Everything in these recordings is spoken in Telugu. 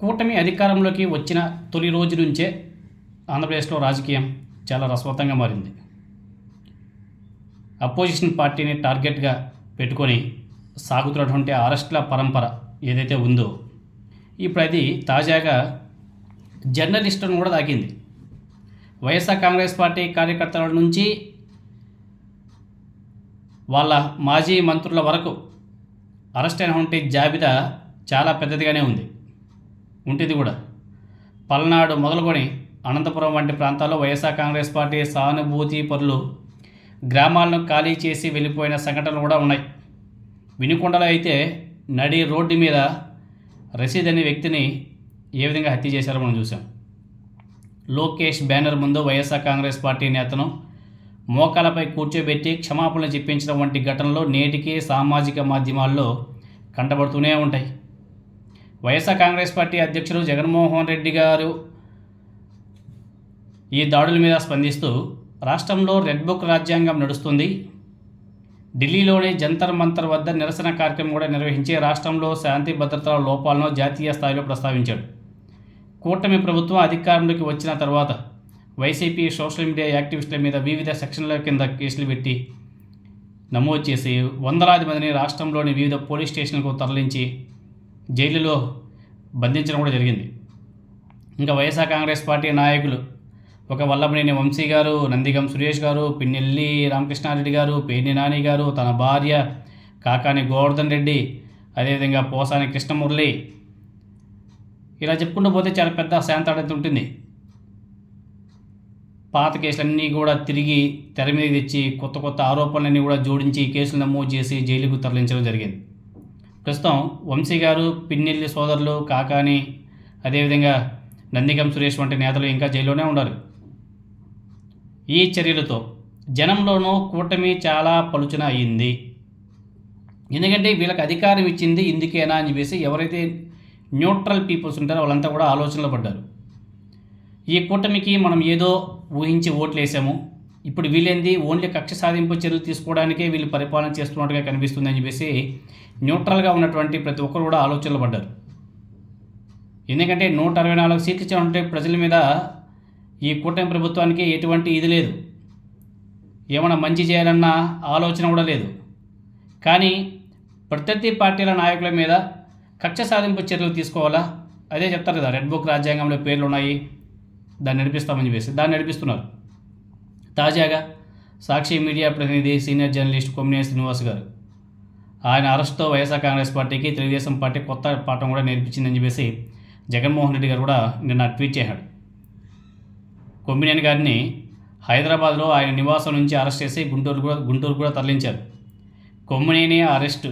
కూటమి అధికారంలోకి వచ్చిన తొలి రోజు నుంచే ఆంధ్రప్రదేశ్లో రాజకీయం చాలా రసవత్తంగా మారింది. అపోజిషన్ పార్టీని టార్గెట్గా పెట్టుకొని సాగుతున్నటువంటి అరెస్ట్ల పరంపర ఏదైతే ఉందో ఇప్పుడు అది తాజాగా జర్నలిస్టులను కూడా తాకింది. వైఎస్ఆర్ కాంగ్రెస్ పార్టీ కార్యకర్తల నుంచి వాళ్ళ మాజీ మంత్రుల వరకు అరెస్ట్ అయినటువంటి జాబితా చాలా పెద్దదిగానే ఉంది. ఉంటుంది కూడా. పల్నాడు మొదలుకొని అనంతపురం వంటి ప్రాంతాల్లో వైఎస్ఆర్ కాంగ్రెస్ పార్టీ సానుభూతి పరులు గ్రామాలను ఖాళీ చేసి వెళ్ళిపోయిన సంఘటనలు కూడా ఉన్నాయి. వినుకొండలో అయితే నడి రోడ్డు మీద రసీద్ అనే వ్యక్తిని ఏ విధంగా హత్య చేశారో మనం చూసాం లోకేష్ బ్యానర్ ముందు వైఎస్ఆర్ కాంగ్రెస్ పార్టీ నేతను మోకాలపై కూర్చోబెట్టి క్షమాపణలు చెప్పించడం వంటి ఘటనలు నేటికి సామాజిక మాధ్యమాల్లో కంటబడుతూనే ఉంటాయి. వైఎస్ఆర్ కాంగ్రెస్ పార్టీ అధ్యక్షులు జగన్మోహన్ రెడ్డి గారు ఈ దాడుల మీద స్పందిస్తూ రాష్ట్రంలో రెడ్ బుక్ రాజ్యాంగం నడుస్తుంది. ఢిల్లీలోని జంతర్ మంతర్ వద్ద నిరసన కార్యక్రమం కూడా నిర్వహించి రాష్ట్రంలో శాంతి భద్రతల లోపాలను జాతీయ స్థాయిలో ప్రస్తావించాడు. కూటమి ప్రభుత్వం అధికారంలోకి వచ్చిన తర్వాత వైసీపీ సోషల్ మీడియా యాక్టివిస్టుల మీద వివిధ సెక్షన్ల కింద కేసులు పెట్టి నమోదు చేసి వందలాది మందిని రాష్ట్రంలోని వివిధ పోలీస్ స్టేషన్లకు తరలించి జైలులో బంధించడం కూడా జరిగింది. ఇంకా వైఎస్ఆర్ కాంగ్రెస్ పార్టీ నాయకులు ఒక వల్లభనేని వంశీ గారు నందిగం సురేష్ గారు పిన్నెల్లి రామకృష్ణారెడ్డి గారు పేర్ని నాని గారు తన భార్య కాకాని గోవర్ధన్ రెడ్డి అదేవిధంగా పోసాని కృష్ణమురళి ఇలా చెప్పుకుంటూ పోతే చాలా పెద్ద శాంతాడత ఉంటుంది. పాత కేసులన్నీ కూడా తిరిగి తెర మీద తెచ్చి కొత్త కొత్త ఆరోపణలన్నీ కూడా జోడించి కేసులు నమోదు చేసి జైలుకు తరలించడం జరిగింది. ప్రస్తుతం వంశీ గారు పిన్నెల్లి సోదరులు కాకాని అదేవిధంగా నందిగం సురేష్ వంటి నేతలు ఇంకా జైల్లోనే ఉన్నారు ఈ చర్యలతో జనంలోనూ కూటమి చాలా పలుచన అయ్యింది ఎందుకంటే వీళ్ళకి అధికారం ఇచ్చింది ఇందుకేనా అని చెప్పేసి ఎవరైతే న్యూట్రల్ పీపుల్స్ ఉంటారో వాళ్ళంతా కూడా ఆలోచనలో పడ్డారు. ఈ కూటమికి మనం ఏదో ఊహించి ఓట్లు వేసాము ఇప్పుడు వీళ్ళేంది ఓన్లీ కక్ష సాధింపు చర్యలు తీసుకోవడానికే వీళ్ళు పరిపాలన చేస్తున్నట్టుగా కనిపిస్తుంది అని చెప్పేసి న్యూట్రల్గా ఉన్నటువంటి ప్రతి ఒక్కరు కూడా ఆలోచనలు పడ్డారు. ఎందుకంటే నూట అరవై నాలుగు సీట్లు ఇచ్చామంటే ప్రజల మీద ఈ కూటమి ప్రభుత్వానికి ఎటువంటి ఇది లేదు. ఏమైనా మంచి చేయాలన్న ఆలోచన కూడా లేదు. కానీ ప్రత్యర్థి పార్టీల నాయకుల మీద కక్ష సాధింపు చర్యలు తీసుకోవాలా? అదే చెప్తారు కదా రెడ్ బుక్ రాజ్యాంగంలో పేర్లు ఉన్నాయి దాన్ని నడిపిస్తామని చెప్పేసి దాన్ని నడిపిస్తున్నారు. తాజాగా సాక్షి మీడియా ప్రతినిధి సీనియర్ జర్నలిస్ట్ కొమ్మినేని శ్రీనివాస్ గారు. ఆయన అరెస్ట్తో వైఎస్ఆర్ కాంగ్రెస్ పార్టీకి తెలుగుదేశం పార్టీ కొత్త పాఠం కూడా నేర్పించిందని చెప్పేసి జగన్మోహన్ రెడ్డి గారు కూడా నిన్న ట్వీట్ చేశాడు. కొమ్మినేని గారిని హైదరాబాద్లో ఆయన నివాసం నుంచి అరెస్ట్ చేసి గుంటూరు కూడా గుంటూరు కూడా తరలించారు. Kommineni arrest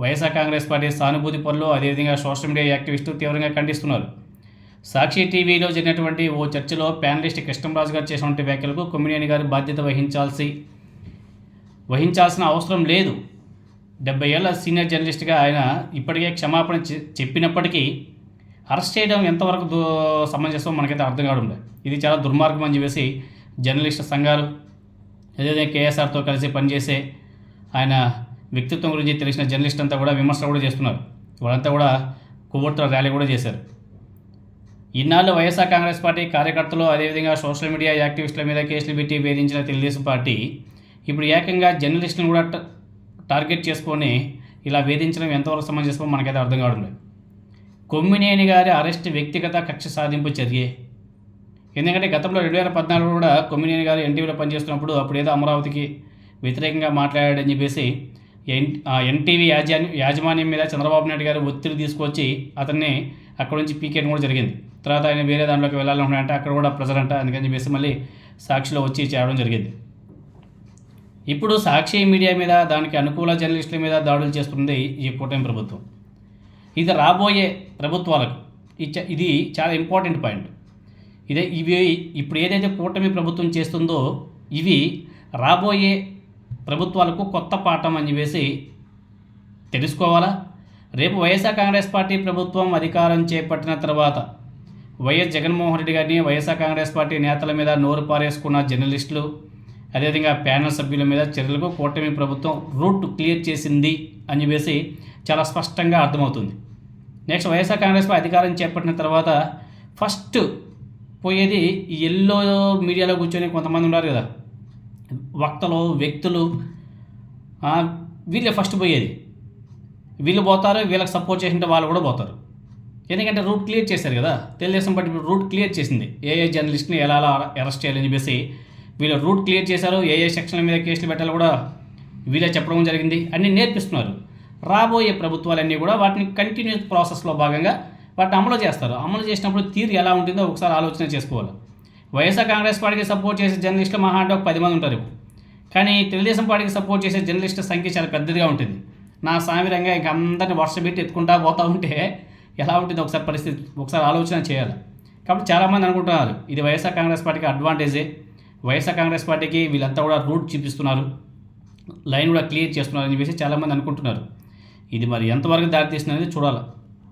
YSR Congress party సానుభూతి పనులు అదేవిధంగా సోషల్ మీడియా యాక్టివిస్టులు తీవ్రంగా ఖండిస్తున్నారు. సాక్షి టీవీలో జరిగినటువంటి ఓ చర్చలో ప్యానలిస్ట్ కృష్ణంరాజు గారు చేసినటువంటి వ్యాఖ్యలకు కొమ్మినేని గారు బాధ్యత వహించాల్సి వహించాల్సిన అవసరం లేదు. డెబ్బై ఏళ్ళ సీనియర్ జర్నలిస్ట్గా ఆయన ఇప్పటికే క్షమాపణ చెప్పినప్పటికీ అరెస్ట్ చేయడం ఎంతవరకు దు సమంజసం మనకైతే అర్థం కావడం లేదు. ఇది చాలా దుర్మార్గం అని చెప్పేసి జర్నలిస్ట్ సంఘాలు ఏదైతే కేఎస్ఆర్తో కలిసి పనిచేసే ఆయన వ్యక్తిత్వం గురించి తెలిసిన జర్నలిస్ట్ అంతా కూడా విమర్శలు కూడా చేస్తున్నారు. వాళ్ళంతా కూడా కొవ్వొత్తుల ర్యాలీ కూడా చేశారు. ఇన్నాళ్ళు వైఎస్ఆర్ కాంగ్రెస్ పార్టీ కార్యకర్తలు అదేవిధంగా సోషల్ మీడియా యాక్టివిస్టుల మీద కేసులు పెట్టి వేధించిన తెలుగుదేశం పార్టీ ఇప్పుడు ఏకంగా జర్నలిస్టులను కూడా టార్గెట్ చేసుకొని ఇలా వేధించడం ఎంతవరకు సమంజసమో మనకైతే అర్థం కావడం లేదు. కొమ్మినేని గారి అరెస్ట్ వ్యక్తిగత కక్ష సాధింపు చర్యే. ఎందుకంటే గతంలో రెండు వేల పద్నాలుగు కూడా కొమ్మినేని గారు ఎన్టీవీలో పనిచేస్తున్నప్పుడు అప్పుడు ఏదో అమరావతికి వ్యతిరేకంగా మాట్లాడాడని చెప్పేసి ఎన్ ఆ ఎన్టీవీ యాజా యాజమాన్యం మీద చంద్రబాబు నాయుడు గారు ఒత్తిడి తీసుకొచ్చి అతన్ని అక్కడి నుంచి పీకేయడం కూడా జరిగింది. తర్వాత ఆయన వేరే దాంట్లోకి వెళ్ళాలనుకున్నాడంటే అక్కడ కూడా ప్రెజర్ అంట అందుకని చెప్పేసి మళ్ళీ సాక్షిలో వచ్చి చేరడం జరిగింది. ఇప్పుడు సాక్షి మీడియా మీద దానికి అనుకూల జర్నలిస్టుల మీద దాడులు చేస్తుంది ఈ కూటమి ప్రభుత్వం. ఇది రాబోయే ప్రభుత్వాలకు ఇది చాలా ఇంపార్టెంట్ పాయింట్. ఇదే ఇవి ఇప్పుడు ఏదైతే కూటమి ప్రభుత్వం చేస్తుందో ఇవి రాబోయే ప్రభుత్వాలకు కొత్త పాఠం అని చెప్పేసి తెలుసుకోవాలా? రేపు వైఎస్ఆర్ కాంగ్రెస్ పార్టీ ప్రభుత్వం అధికారం చేపట్టిన తర్వాత వైఎస్ జగన్మోహన్ రెడ్డి గారిని వైఎస్ఆర్ కాంగ్రెస్ పార్టీ నేతల మీద నోరు పారేసుకున్న జర్నలిస్టులు అదేవిధంగా ప్యానల్ సభ్యుల మీద చర్యలకు కూటమి ప్రభుత్వం రూట్ క్లియర్ చేసింది అని చెప్పేసి చాలా స్పష్టంగా అర్థమవుతుంది. నెక్స్ట్ వైఎస్ఆర్ కాంగ్రెస్ పార్టీ అధికారం చేపట్టిన తర్వాత ఫస్ట్ పోయేది ఎల్లో మీడియాలో కూర్చొని కొంతమంది ఉన్నారు కదా వక్తలు వ్యక్తులు వీళ్ళే ఫస్ట్ పోయేది. వీళ్ళు పోతారు వీళ్ళకి సపోర్ట్ చేసిన వాళ్ళు కూడా పోతారు. ఎందుకంటే రూట్ క్లియర్ చేశారు కదా. తెలుగుదేశం పార్టీ ఇప్పుడు రూట్ క్లియర్ చేసింది. ఏ ఏ జర్నలిస్ట్ని ఎలా ఎలా అరెస్ట్ చేయాలని చెప్పేసి వీళ్ళు రూట్ క్లియర్ చేశారు. ఏ ఏ సెక్షన్ల మీద కేసులు పెట్టాలో కూడా వీళ్ళే చెప్పడం జరిగింది. అన్నీ నేర్పిస్తున్నారు. రాబోయే ప్రభుత్వాలన్నీ కూడా వాటిని కంటిన్యూస్ ప్రాసెస్లో భాగంగా వాటిని అమలు చేస్తారు. అమలు చేసినప్పుడు తీరు ఎలా ఉంటుందో ఒకసారి ఆలోచన చేసుకోవాలి. వైఎస్ఆర్ కాంగ్రెస్ పార్టీకి సపోర్ట్ చేసే జర్నలిస్టులు మహా అంటే ఒక పది మంది ఉంటారు కానీ తెలుగుదేశం పార్టీకి సపోర్ట్ చేసే జర్నలిస్టుల సంఖ్య చాలా పెద్దదిగా ఉంటుంది. నా సామిరంగా ఇంక అందరిని వర్ష పెట్టి ఎత్తుకుంటా పోతూ ఉంటే ఎలా ఉంటుంది ఒకసారి పరిస్థితి? ఒకసారి ఆలోచన చేయాలి. కాబట్టి చాలామంది అనుకుంటున్నారు ఇది వైఎస్ఆర్ కాంగ్రెస్ పార్టీకి అడ్వాంటేజే వైఎస్ఆర్ కాంగ్రెస్ పార్టీకి వీళ్ళంతా కూడా రూట్ చూపిస్తున్నారు లైన్ కూడా క్లియర్ చేస్తున్నారు అని చెప్పేసి చాలామంది అనుకుంటున్నారు. ఇది మరి ఎంతవరకు దారితీస్తుంది అనేది చూడాలి.